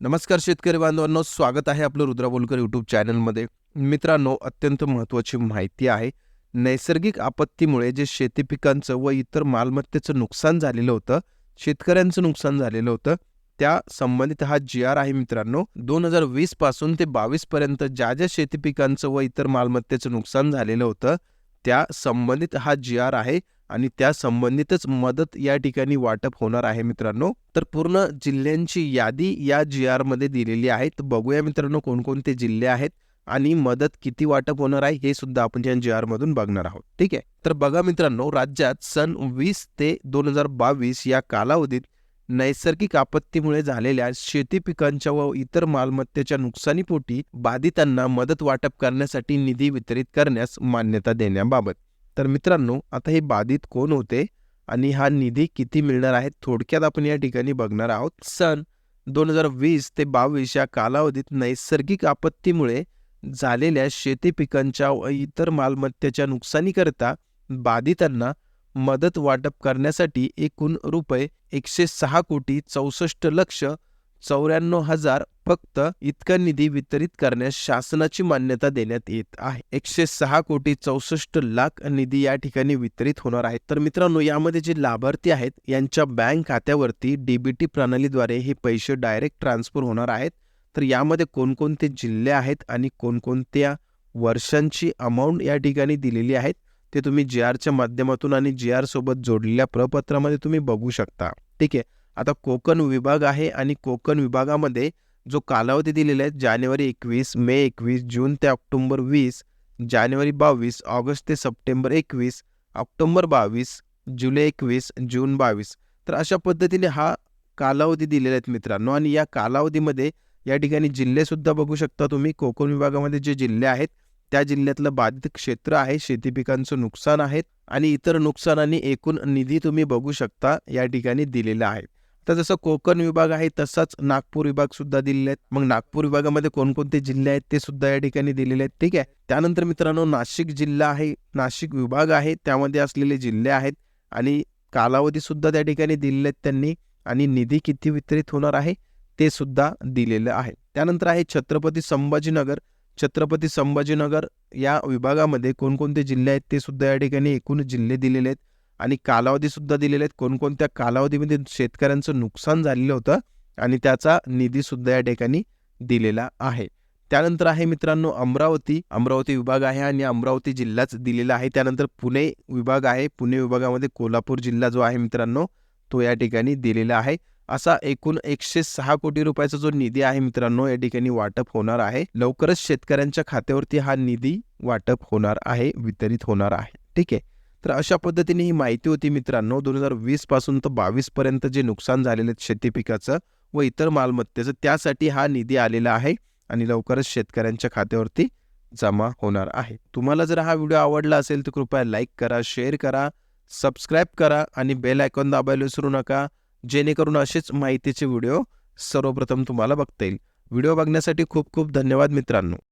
नमस्कार शेतकरी बांधवांनो स्वागत आहे आपलं रुद्रा बोलकर यूट्यूब चॅनलमध्ये मित्रांनो अत्यंत महत्त्वाची माहिती आहे नैसर्गिक आपत्तीमुळे जे शेती पिकांचं व इतर मालमत्तेचं नुकसान झालेलं होतं शेतकऱ्यांचं नुकसान झालेलं होतं त्या संबंधित हा जी आर आहे मित्रांनो दोन हजार वीसपासून ते बावीस पर्यंत ज्या ज्या शेती पिकांचं व इतर मालमत्तेचं नुकसान झालेलं होतं त्या संबंधित हा जी आर आहे आणि त्या संबंधितच मदत या ठिकाणी वाटप होणार आहे मित्रांनो. तर पूर्ण जिल्ह्यांची यादी या जी आरमध्ये दिलेली आहे तर बघूया मित्रांनो कोणकोणते जिल्हे आहेत आणि मदत किती वाटप होणार आहे हे सुद्धा आपण या जी आर मधून बघणार आहोत. ठीक आहे? तर बघा मित्रांनो राज्यात सन वीस ते दोन हजार बावीस या कालावधीत नैसर्गिक आपत्तीमुळे झालेल्या शेती पिकांच्या व इतर मालमत्तेच्या नुकसानीपोटी बाधितांना मदत वाटप करण्यासाठी निधी वितरित करण्यास मान्यता देण्याबाबत. तर मित्रांनो आता हे बाधित कोण होते आणि हा निधी किती मिळणार आहे थोडक्यात आपण या ठिकाणी बघणार आहोत. सन दोन हजार वीस ते बावीस या कालावधीत नैसर्गिक आपत्तीमुळे झालेल्या शेती पिकांच्या व इतर मालमत्तेच्या नुकसानीकरता बाधितांना मदत वाटप करण्यासाठी एकूण रुपये एकशे सहा कोटी चौसष्ट लक्ष चौऱ्याण्णव हजार फक्त इतका निधी वितरित करण्यास शासनाची मान्यता देण्यात येत आहे. एकशे सहा कोटी चौसष्ट लाख निधी या ठिकाणी वितरित होणार आहे तर मित्रांनो यामध्ये जे लाभार्थी आहेत यांच्या बँक खात्यावरती डीबीटी प्रणालीद्वारे हे पैसे डायरेक्ट ट्रान्सफर होणार आहेत. तर यामध्ये कोणकोणते जिल्हे आहेत आणि कोणकोणत्या वर्षांची अमाऊंट या ठिकाणी दिलेली आहेत ते तुम्ही जी आरच्या माध्यमातून आणि जी आर सोबत जोडलेल्या प्रपत्रामध्ये तुम्ही बघू शकता. ठीक आहे. आता कोकण विभाग आहे आणि कोकण विभागामध्ये जो कालावधी दिलेला आहे जानेवारी एकवीस मे एकवीस जून ते ऑक्टोंबर वीस जानेवारी बावीस ऑगस्ट ते सप्टेंबर एकवीस ऑक्टोंबर बावीस जुलै एकवीस जून बावीस. तर अशा पद्धतीने हा कालावधी दिलेला आहेत मित्रांनो. आणि या कालावधीमध्ये या ठिकाणी जिल्हेसुद्धा बघू शकता तुम्ही. कोकण विभागामध्ये जे जिल्हे आहेत त्या जिल्ह्यातलं बाधित क्षेत्र आहे शेती पिकांचं नुकसान आहे आणि इतर नुकसान एकूण निधी तुम्ही बघू शकता या ठिकाणी दिलेला आहे. तर जसं कोकण विभाग आहे तसाच नागपूर विभाग सुद्धा दिलेले आहेत. मग नागपूर विभागामध्ये कोणकोणते जिल्हे आहेत ते सुद्धा या ठिकाणी दिलेले आहेत. ठीक आहे? त्यानंतर मित्रांनो नाशिक जिल्हा आहे नाशिक विभाग आहे त्यामध्ये असलेले जिल्हे आहेत आणि कालावधी सुद्धा त्या ठिकाणी दिलेले आहेत त्यांनी आणि निधी किती वितरित होणार आहे ते सुद्धा दिलेलं आहे. त्यानंतर आहे छत्रपती संभाजीनगर. छत्रपती संभाजीनगर या विभागामध्ये कोणकोणते जिल्हे आहेत ते सुद्धा या ठिकाणी एकूण जिल्हे दिलेले आहेत. आणि कालावधीसुद्धा दिलेले आहेत. कोणकोणत्या कालावधीमध्ये शेतकऱ्यांचं नुकसान झालेलं होतं आणि त्याचा निधी सुद्धा या ठिकाणी दिलेला आहे. त्यानंतर आहे मित्रांनो अमरावती. अमरावती विभाग आहे आणि अमरावती जिल्हाच दिलेला आहे. त्यानंतर पुणे विभाग आहे. पुणे विभागामध्ये कोल्हापूर जिल्हा जो आहे मित्रांनो तो या ठिकाणी दिलेला आहे. असा एकूण एकशे सहा कोटी रुपयाचा जो निधी आहे मित्रांनो या ठिकाणी वाटप होणार आहे. लवकरच शेतकऱ्यांच्या खात्यावरती हा निधी वाटप होणार आहे वितरित होणार आहे. ठीक आहे. तर अशा पद्धतीने ही माहिती होती मित्रांनो. दोन हजार वीसपासून तर बावीसपर्यंत जे नुकसान झालेलं आहे शेती पिकाचं व इतर मालमत्तेचं त्यासाठी हा निधी आलेला आहे आणि लवकरच शेतकऱ्यांच्या खात्यावरती जमा होणार आहे. तुम्हाला जर हा व्हिडिओ आवडला असेल तर कृपया लाईक करा शेअर करा सबस्क्राईब करा आणि बेल आयकॉन दाबायला विसरू नका. जेणेकरून असेच माहितीचे व्हिडिओ सर्वप्रथम तुम्हाला बघता येईल. व्हिडिओ बघण्यासाठी खूप खूप धन्यवाद मित्रांनो.